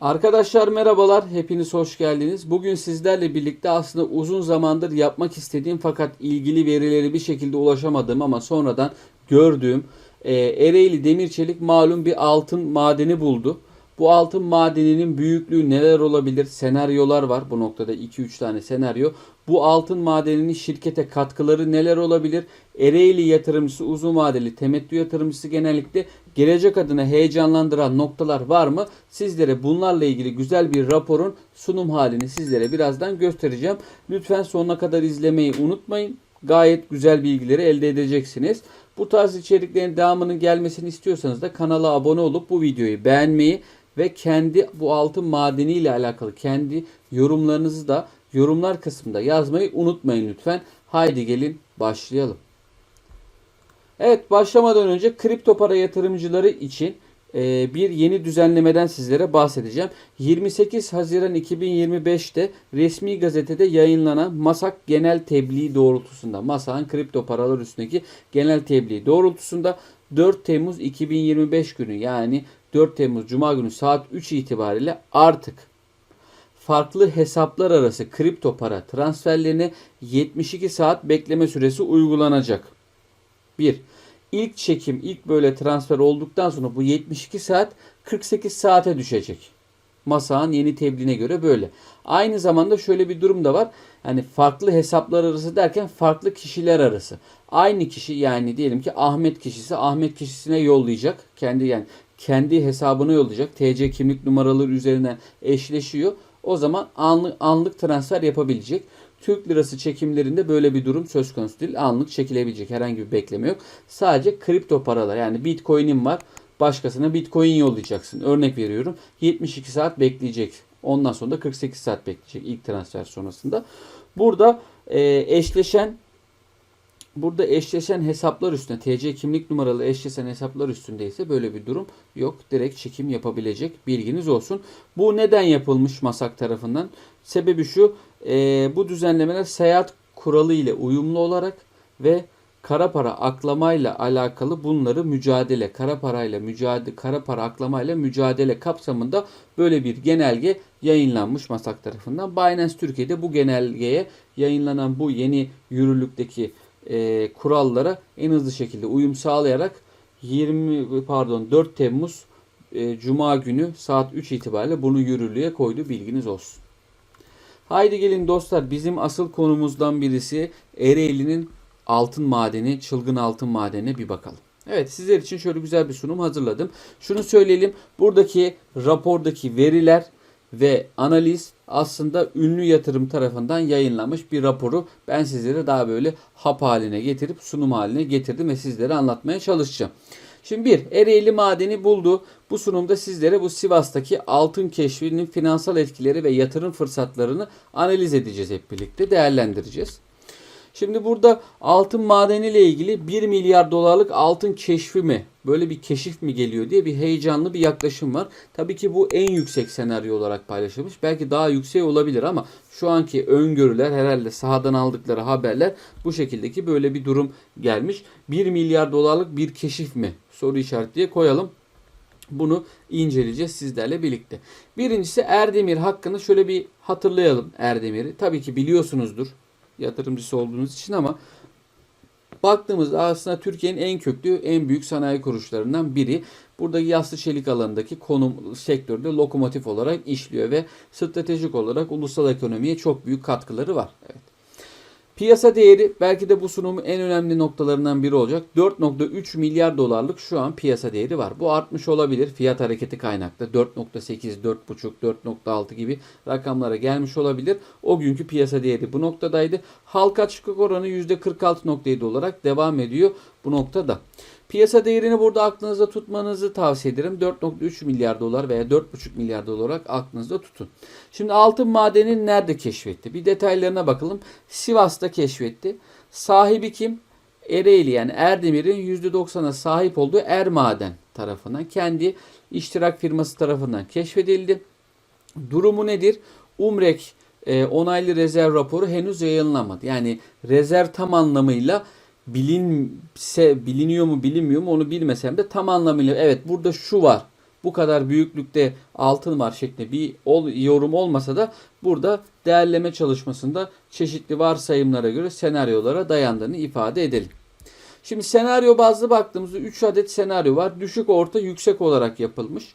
Arkadaşlar merhabalar, hepiniz hoş geldiniz. Bugün sizlerle birlikte aslında uzun zamandır yapmak istediğim fakat ilgili verileri bir şekilde ulaşamadığım ama sonradan gördüğüm e, Ereğli Demirçelik malum bir altın madeni buldu. Bu altın madeninin büyüklüğü neler olabilir? Senaryolar var bu noktada 2-3 tane senaryo. Bu altın madeninin şirkete katkıları neler olabilir? Ereğli yatırımcısı uzun vadeli temettü yatırımcısı genellikle gelecek adına heyecanlandıran noktalar var mı? Sizlere bunlarla ilgili güzel bir raporun sunum halini sizlere birazdan göstereceğim. Lütfen sonuna kadar izlemeyi unutmayın. Gayet güzel bilgileri elde edeceksiniz. Bu tarz içeriklerin devamının gelmesini istiyorsanız da kanala abone olup bu videoyu beğenmeyi ve kendi bu altın madeni ile alakalı kendi yorumlarınızı da yorumlar kısmında yazmayı unutmayın lütfen. Haydi gelin başlayalım. Evet başlamadan önce kripto para yatırımcıları için e, bir yeni düzenlemeden sizlere bahsedeceğim. 28 Haziran 2025'te resmi gazetede yayınlanan MASAK genel tebliği doğrultusunda MASAK'ın kripto paralar üstündeki genel tebliği doğrultusunda 4 Temmuz 2025 günü yani 4 Temmuz Cuma günü saat 3 itibariyle artık farklı hesaplar arası kripto para transferlerine 72 saat bekleme süresi uygulanacak. 1. İlk çekim, ilk böyle transfer olduktan sonra bu 72 saat 48 saate düşecek. Masa'nın yeni tebliğine göre böyle. Aynı zamanda şöyle bir durum da var. Yani farklı hesaplar arası derken farklı kişiler arası. Aynı kişi yani diyelim ki Ahmet kişisi Ahmet kişisine yollayacak. Kendi yani kendi hesabına yollayacak. TC kimlik numaraları üzerinden eşleşiyor. O zaman anlık, anlık transfer yapabilecek. Türk lirası çekimlerinde böyle bir durum söz konusu değil. Anlık çekilebilecek herhangi bir bekleme yok. Sadece kripto paralar yani bitcoin'in var. Başkasına bitcoin yollayacaksın. Örnek veriyorum. 72 saat bekleyecek. Ondan sonra da 48 saat bekleyecek ilk transfer sonrasında. Burada e, eşleşen burada eşleşen hesaplar üstüne TC kimlik numaralı eşleşen hesaplar üstünde ise böyle bir durum yok. Direkt çekim yapabilecek bilginiz olsun. Bu neden yapılmış MASAK tarafından? Sebebi şu e, bu düzenlemeler seyahat kuralı ile uyumlu olarak ve kara para aklamayla alakalı bunları mücadele, kara parayla mücadele, kara para aklamayla mücadele kapsamında böyle bir genelge yayınlanmış MASAK tarafından. Binance Türkiye'de bu genelgeye yayınlanan bu yeni yürürlükteki e, kurallara en hızlı şekilde uyum sağlayarak 20 pardon 4 Temmuz e, Cuma günü saat 3 itibariyle bunu yürürlüğe koydu bilginiz olsun. Haydi gelin dostlar bizim asıl konumuzdan birisi Ereğli'nin altın madeni, çılgın altın madenine bir bakalım. Evet sizler için şöyle güzel bir sunum hazırladım. Şunu söyleyelim buradaki rapordaki veriler ve analiz aslında ünlü yatırım tarafından yayınlanmış bir raporu ben sizlere daha böyle hap haline getirip sunum haline getirdim ve sizlere anlatmaya çalışacağım. Şimdi bir Ereğli madeni buldu. Bu sunumda sizlere bu Sivas'taki altın keşfinin finansal etkileri ve yatırım fırsatlarını analiz edeceğiz hep birlikte değerlendireceğiz. Şimdi burada altın madeni ile ilgili 1 milyar dolarlık altın keşfi mi böyle bir keşif mi geliyor diye bir heyecanlı bir yaklaşım var. Tabii ki bu en yüksek senaryo olarak paylaşılmış. Belki daha yüksek olabilir ama şu anki öngörüler herhalde sahadan aldıkları haberler bu şekildeki böyle bir durum gelmiş. 1 milyar dolarlık bir keşif mi? Soru işareti diye koyalım. Bunu inceleyeceğiz sizlerle birlikte. Birincisi Erdemir hakkında şöyle bir hatırlayalım Erdemir'i. Tabii ki biliyorsunuzdur yatırımcısı olduğunuz için ama baktığımızda aslında Türkiye'nin en köklü, en büyük sanayi kuruluşlarından biri. Burada yassı çelik alanındaki konum sektörde lokomotif olarak işliyor ve stratejik olarak ulusal ekonomiye çok büyük katkıları var. Evet. Piyasa değeri belki de bu sunumun en önemli noktalarından biri olacak. 4.3 milyar dolarlık şu an piyasa değeri var. Bu artmış olabilir fiyat hareketi kaynaklı. 4.8, 4.5, 4.6 gibi rakamlara gelmiş olabilir. O günkü piyasa değeri bu noktadaydı. Halka açıklık oranı %46.7 olarak devam ediyor bu noktada. Piyasa değerini burada aklınızda tutmanızı tavsiye ederim. 4.3 milyar dolar veya 4.5 milyar dolar olarak aklınızda tutun. Şimdi altın madenini nerede keşfetti? Bir detaylarına bakalım. Sivas'ta keşfetti. Sahibi kim? Ereğli yani Erdemir'in %90'a sahip olduğu Er Maden tarafından kendi iştirak firması tarafından keşfedildi. Durumu nedir? Umrek e, onaylı rezerv raporu henüz yayınlanmadı. Yani rezerv tam anlamıyla bilinse biliniyor mu bilinmiyor mu onu bilmesem de tam anlamıyla evet burada şu var. bu kadar büyüklükte altın var şeklinde bir ol- yorum olmasa da burada değerleme çalışmasında çeşitli varsayımlara göre senaryolara dayandığını ifade edelim. Şimdi senaryo bazlı baktığımızda 3 adet senaryo var. Düşük, orta, yüksek olarak yapılmış.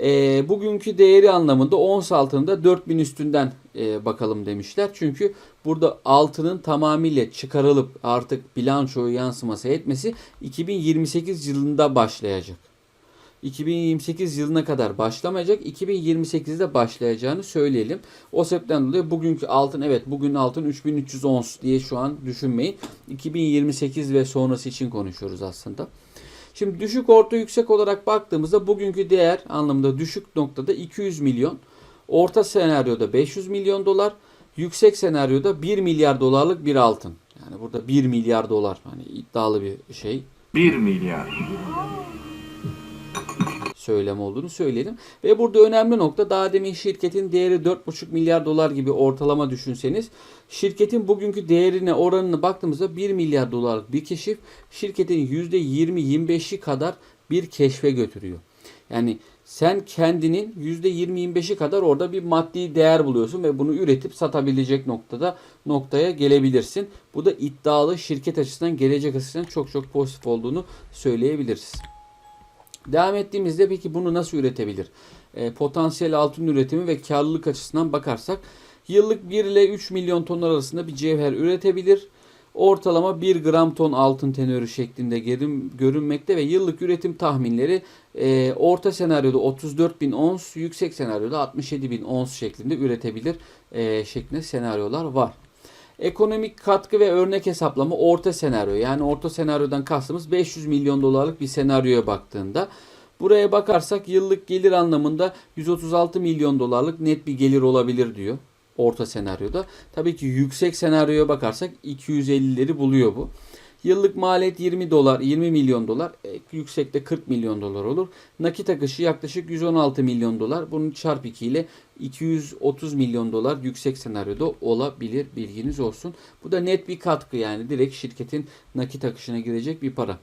E, bugünkü değeri anlamında ons altında 4000 üstünden e, bakalım demişler. Çünkü burada altının tamamıyla çıkarılıp artık bilançoya yansıması etmesi 2028 yılında başlayacak. 2028 yılına kadar başlamayacak. 2028'de başlayacağını söyleyelim. O sebepten dolayı bugünkü altın evet bugün altın 3300 ons diye şu an düşünmeyin. 2028 ve sonrası için konuşuyoruz aslında. Şimdi düşük orta yüksek olarak baktığımızda bugünkü değer anlamında düşük noktada 200 milyon. Orta senaryoda 500 milyon dolar. Yüksek senaryoda 1 milyar dolarlık bir altın. Yani burada 1 milyar dolar hani iddialı bir şey 1 milyar. Söylem olduğunu söyleyelim. Ve burada önemli nokta daha demin şirketin değeri 4,5 milyar dolar gibi ortalama düşünseniz şirketin bugünkü değerine oranını baktığımızda 1 milyar dolarlık bir keşif şirketin %20-25'i kadar bir keşfe götürüyor. Yani sen kendinin %20-25'i kadar orada bir maddi değer buluyorsun ve bunu üretip satabilecek noktada noktaya gelebilirsin. Bu da iddialı şirket açısından gelecek açısından çok çok pozitif olduğunu söyleyebiliriz. Devam ettiğimizde peki bunu nasıl üretebilir? E, potansiyel altın üretimi ve karlılık açısından bakarsak yıllık 1 ile 3 milyon ton arasında bir cevher üretebilir. Ortalama 1 gram ton altın tenörü şeklinde görünmekte ve yıllık üretim tahminleri e, orta senaryoda 34 bin ons, yüksek senaryoda 67 bin ons şeklinde üretebilir e, şeklinde senaryolar var. Ekonomik katkı ve örnek hesaplama orta senaryo. Yani orta senaryodan kastımız 500 milyon dolarlık bir senaryoya baktığında. Buraya bakarsak yıllık gelir anlamında 136 milyon dolarlık net bir gelir olabilir diyor orta senaryoda. Tabii ki yüksek senaryoya bakarsak 250'leri buluyor bu. Yıllık maliyet 20 dolar, 20 milyon dolar, e, yüksekte 40 milyon dolar olur. Nakit akışı yaklaşık 116 milyon dolar. Bunu çarp 2 ile 230 milyon dolar yüksek senaryoda olabilir bilginiz olsun. Bu da net bir katkı yani direkt şirketin nakit akışına girecek bir para.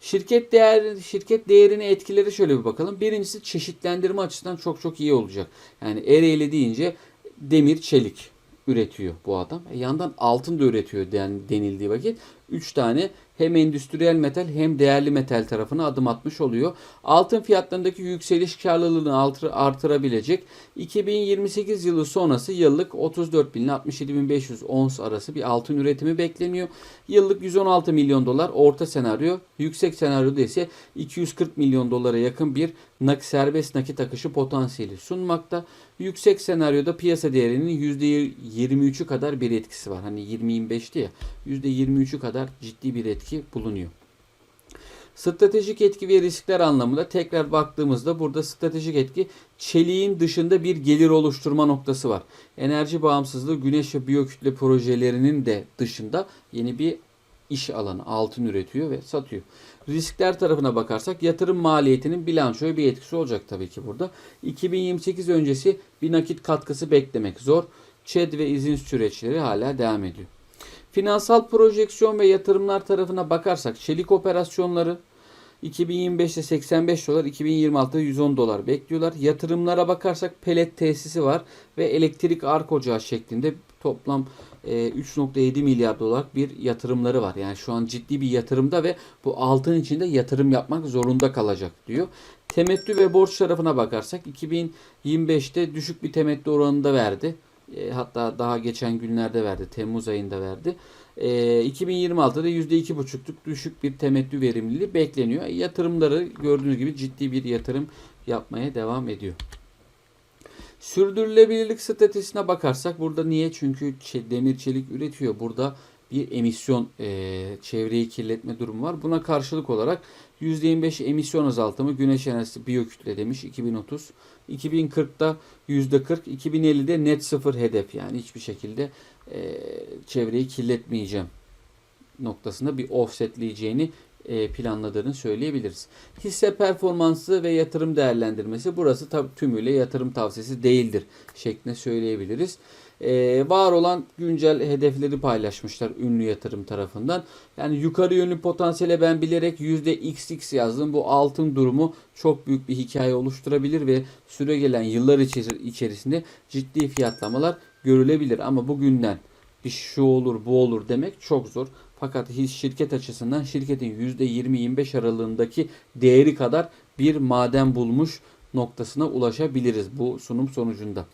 Şirket değer şirket değerini etkileri şöyle bir bakalım. Birincisi çeşitlendirme açısından çok çok iyi olacak. Yani Ereğli deyince demir çelik üretiyor bu adam. E yandan altın da üretiyor den, denildiği vakit 3 tane hem endüstriyel metal hem değerli metal tarafına adım atmış oluyor. Altın fiyatlarındaki yükseliş karlılığını artır, artırabilecek 2028 yılı sonrası yıllık 34 bin ile 67 bin 500 ons arası bir altın üretimi bekleniyor. Yıllık 116 milyon dolar orta senaryo. Yüksek senaryoda ise 240 milyon dolara yakın bir nak serbest nakit akışı potansiyeli sunmakta. Yüksek senaryoda piyasa değerinin %23'ü kadar bir etkisi var. Hani 20-25'ti ya %23'ü kadar ciddi bir etki bulunuyor. Stratejik etki ve riskler anlamında tekrar baktığımızda burada stratejik etki çeliğin dışında bir gelir oluşturma noktası var. Enerji bağımsızlığı, güneş ve biyokütle projelerinin de dışında yeni bir iş alanı altın üretiyor ve satıyor. Riskler tarafına bakarsak yatırım maliyetinin bilançoya bir etkisi olacak tabii ki burada. 2028 öncesi bir nakit katkısı beklemek zor. ÇED ve izin süreçleri hala devam ediyor. Finansal projeksiyon ve yatırımlar tarafına bakarsak çelik operasyonları 2025'te 85 dolar, 2026'da 110 dolar bekliyorlar. Yatırımlara bakarsak pelet tesisi var ve elektrik ark ocağı şeklinde toplam e, 3.7 milyar dolar bir yatırımları var. Yani şu an ciddi bir yatırımda ve bu altın içinde yatırım yapmak zorunda kalacak diyor. Temettü ve borç tarafına bakarsak 2025'te düşük bir temettü oranında verdi. E, hatta daha geçen günlerde verdi. Temmuz ayında verdi. E, 2026'da %2,5'luk düşük bir temettü verimliliği bekleniyor. Yatırımları gördüğünüz gibi ciddi bir yatırım yapmaya devam ediyor. Sürdürülebilirlik stratejisine bakarsak burada niye? Çünkü demir çelik üretiyor. Burada bir emisyon e, çevreyi kirletme durumu var. Buna karşılık olarak %25 emisyon azaltımı güneş enerjisi biyokütle demiş 2030. 2040'da %40, 2050'de net sıfır hedef yani hiçbir şekilde e, çevreyi kirletmeyeceğim noktasında bir offsetleyeceğini e, planladığını söyleyebiliriz. Hisse performansı ve yatırım değerlendirmesi burası tabi tümüyle yatırım tavsiyesi değildir şeklinde söyleyebiliriz. Ee, var olan güncel hedefleri paylaşmışlar ünlü yatırım tarafından. Yani yukarı yönlü potansiyele ben bilerek %XX yazdım. Bu altın durumu çok büyük bir hikaye oluşturabilir ve süre gelen yıllar içeri- içerisinde ciddi fiyatlamalar görülebilir. Ama bugünden bir şu olur bu olur demek çok zor. Fakat şirket açısından şirketin %20-25 aralığındaki değeri kadar bir maden bulmuş noktasına ulaşabiliriz bu sunum sonucunda.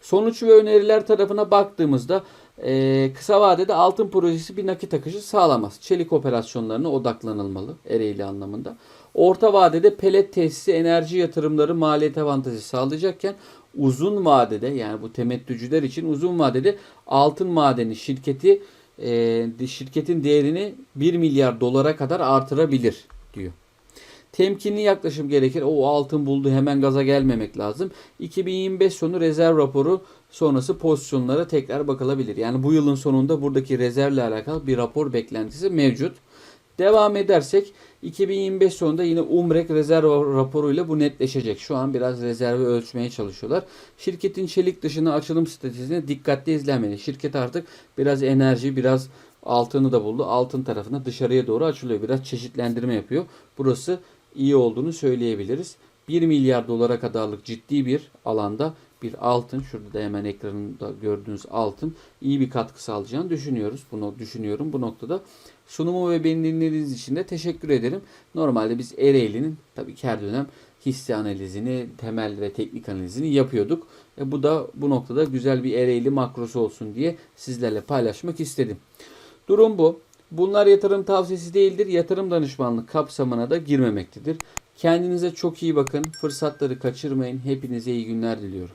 Sonuç ve öneriler tarafına baktığımızda eee, kısa vadede altın projesi bir nakit akışı sağlamaz. Çelik operasyonlarına odaklanılmalı Ereğli anlamında. Orta vadede pelet tesisi enerji yatırımları maliyet avantajı sağlayacakken uzun vadede yani bu temettücüler için uzun vadede altın madeni şirketi eee, şirketin değerini 1 milyar dolara kadar artırabilir diyor. Temkinli yaklaşım gerekir. O altın buldu hemen gaza gelmemek lazım. 2025 sonu rezerv raporu sonrası pozisyonlara tekrar bakılabilir. Yani bu yılın sonunda buradaki rezervle alakalı bir rapor beklentisi mevcut. Devam edersek 2025 sonunda yine Umrek rezerv raporuyla bu netleşecek. Şu an biraz rezervi ölçmeye çalışıyorlar. Şirketin çelik dışına açılım stratejisine dikkatli izlenmeli. Şirket artık biraz enerji, biraz altını da buldu. Altın tarafına dışarıya doğru açılıyor. Biraz çeşitlendirme yapıyor. Burası iyi olduğunu söyleyebiliriz. 1 milyar dolara kadarlık ciddi bir alanda bir altın, şurada da hemen ekranında gördüğünüz altın iyi bir katkı sağlayacağını düşünüyoruz. Bunu düşünüyorum bu noktada. Sunumu ve beni dinlediğiniz için de teşekkür ederim. Normalde biz Ereğli'nin tabii ki her dönem hisse analizini, temel ve teknik analizini yapıyorduk. E bu da bu noktada güzel bir Ereğli makrosu olsun diye sizlerle paylaşmak istedim. Durum bu. Bunlar yatırım tavsiyesi değildir. Yatırım danışmanlık kapsamına da girmemektedir. Kendinize çok iyi bakın. Fırsatları kaçırmayın. Hepinize iyi günler diliyorum.